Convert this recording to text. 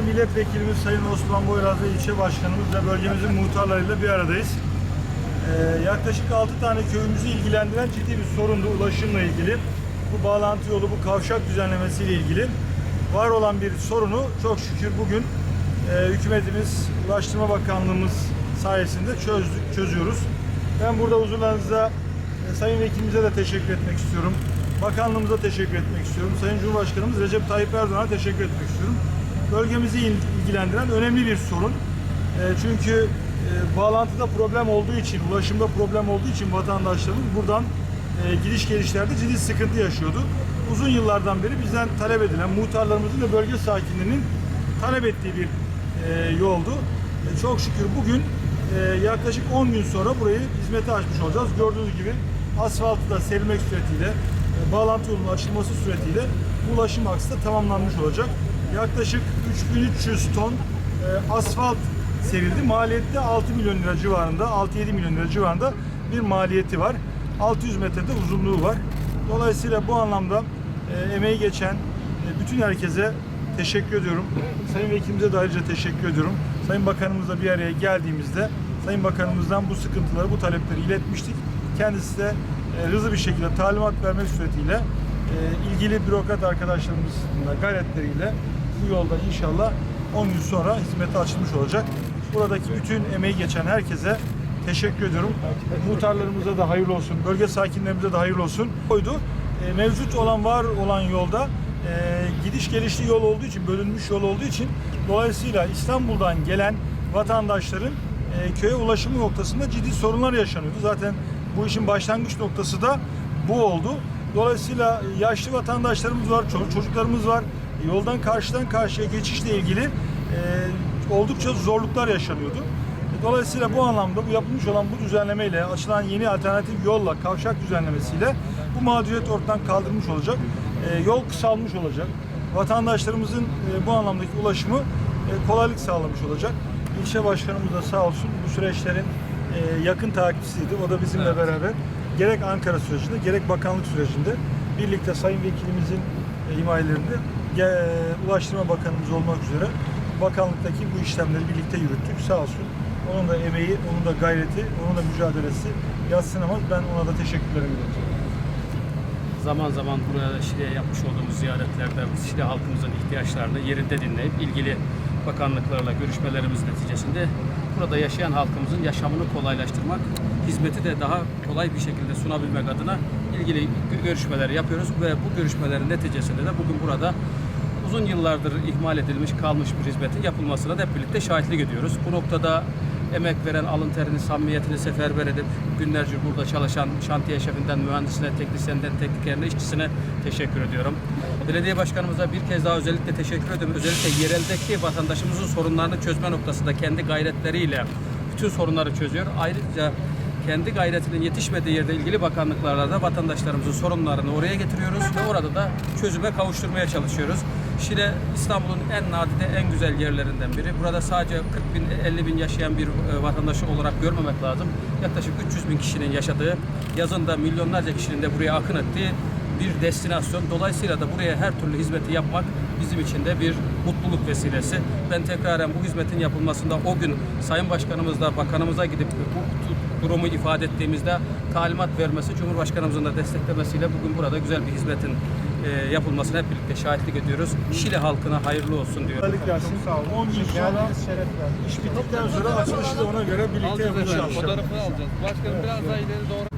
Milletvekilimiz Sayın Osman Boyrazlı ilçe başkanımız ve bölgemizin muhtarlarıyla bir aradayız. Ee, yaklaşık 6 tane köyümüzü ilgilendiren ciddi bir sorundu ulaşımla ilgili. Bu bağlantı yolu, bu kavşak düzenlemesiyle ilgili var olan bir sorunu çok şükür bugün e, hükümetimiz, Ulaştırma Bakanlığımız sayesinde çözdük, çözüyoruz. Ben burada huzurlarınızda e, Sayın Vekilimize de teşekkür etmek istiyorum. Bakanlığımıza teşekkür etmek istiyorum. Sayın Cumhurbaşkanımız Recep Tayyip Erdoğan'a teşekkür etmek istiyorum. Bölgemizi il- ilgilendiren önemli bir sorun. E, çünkü e, bağlantıda problem olduğu için, ulaşımda problem olduğu için vatandaşlarımız buradan e, gidiş gelişlerde ciddi sıkıntı yaşıyordu. Uzun yıllardan beri bizden talep edilen, muhtarlarımızın ve bölge sakinlerinin talep ettiği bir e, yoldu. E, çok şükür bugün yaklaşık 10 gün sonra burayı hizmete açmış olacağız. Gördüğünüz gibi asfaltı da serilmek suretiyle, bağlantı yolunun açılması suretiyle ulaşım aksı da tamamlanmış olacak. Yaklaşık 3300 ton e, asfalt serildi. Maliyette 6 milyon lira civarında, 6-7 milyon lira civarında bir maliyeti var. 600 metrede uzunluğu var. Dolayısıyla bu anlamda e, emeği geçen e, bütün herkese teşekkür ediyorum. Sayın Vekilimize de ayrıca teşekkür ediyorum. Sayın Bakanımızla bir araya geldiğimizde Sayın Bakanımızdan bu sıkıntıları, bu talepleri iletmiştik. Kendisi de e, hızlı bir şekilde talimat vermek suretiyle ilgili bürokrat arkadaşlarımızın da gayretleriyle bu yolda inşallah 10 gün sonra hizmete açılmış olacak. Buradaki bütün emeği geçen herkese teşekkür ediyorum. Muhtarlarımıza da hayırlı olsun, bölge sakinlerimize de hayırlı olsun. Koydu. E, mevcut olan, var olan yolda e, gidiş gelişli yol olduğu için, bölünmüş yol olduğu için dolayısıyla İstanbul'dan gelen vatandaşların köye ulaşımı noktasında ciddi sorunlar yaşanıyordu. Zaten bu işin başlangıç noktası da bu oldu. Dolayısıyla yaşlı vatandaşlarımız var, ço- çocuklarımız var. Yoldan karşıdan karşıya geçişle ilgili e, oldukça zorluklar yaşanıyordu. Dolayısıyla bu anlamda bu yapılmış olan bu düzenlemeyle açılan yeni alternatif yolla kavşak düzenlemesiyle bu mağduriyet ortadan kaldırılmış olacak. E, yol kısalmış olacak. Vatandaşlarımızın e, bu anlamdaki ulaşımı e, kolaylık sağlamış olacak. İlçe başkanımız da sağ olsun bu süreçlerin e, yakın takipçisiydi. O da bizimle beraber gerek Ankara sürecinde gerek bakanlık sürecinde birlikte Sayın Vekilimizin e, himayelerinde ge- Ulaştırma Bakanımız olmak üzere bakanlıktaki bu işlemleri birlikte yürüttük. Sağ olsun. Onun da emeği, onun da gayreti, onun da mücadelesi yatsınamaz. Ben ona da teşekkürlerimi iletiyorum. Zaman zaman buraya Şile'ye yapmış olduğumuz ziyaretlerde Şile halkımızın ihtiyaçlarını yerinde dinleyip ilgili bakanlıklarla görüşmelerimiz neticesinde burada yaşayan halkımızın yaşamını kolaylaştırmak, hizmeti de daha kolay bir şekilde sunabilmek adına ilgili gö- görüşmeler yapıyoruz ve bu görüşmelerin neticesinde de bugün burada uzun yıllardır ihmal edilmiş kalmış bir hizmetin yapılmasına da hep birlikte şahitlik ediyoruz. Bu noktada emek veren, alın terini, samimiyetini seferber edip günlerce burada çalışan şantiye şefinden mühendisine, teknisyenden, teknikerine, işçisine teşekkür ediyorum. Belediye başkanımıza bir kez daha özellikle teşekkür ediyorum. Özellikle yereldeki vatandaşımızın sorunlarını çözme noktasında kendi gayretleriyle bütün sorunları çözüyor. Ayrıca kendi gayretinin yetişmediği yerde ilgili bakanlıklarla da vatandaşlarımızın sorunlarını oraya getiriyoruz ve orada da çözüme kavuşturmaya çalışıyoruz. Şile İstanbul'un en nadide en güzel yerlerinden biri. Burada sadece 40 bin 50 bin yaşayan bir e, vatandaşı olarak görmemek lazım. Yaklaşık 300 bin kişinin yaşadığı, yazında milyonlarca kişinin de buraya akın ettiği bir destinasyon. Dolayısıyla da buraya her türlü hizmeti yapmak bizim için de bir mutluluk vesilesi. Ben tekraren bu hizmetin yapılmasında o gün Sayın Başkanımızla, Bakanımıza gidip bu durumu ifade ettiğimizde talimat vermesi, Cumhurbaşkanımızın da desteklemesiyle bugün burada güzel bir hizmetin e, yapılmasına hep birlikte şahitlik ediyoruz. Şile halkına hayırlı olsun diyorum. Kolaylık versin. 10 gün sonra iş bittikten sonra açılışı da ona göre birlikte yapacağız. Fotoğrafını alacağız. Başkanım biraz daha ileri doğru.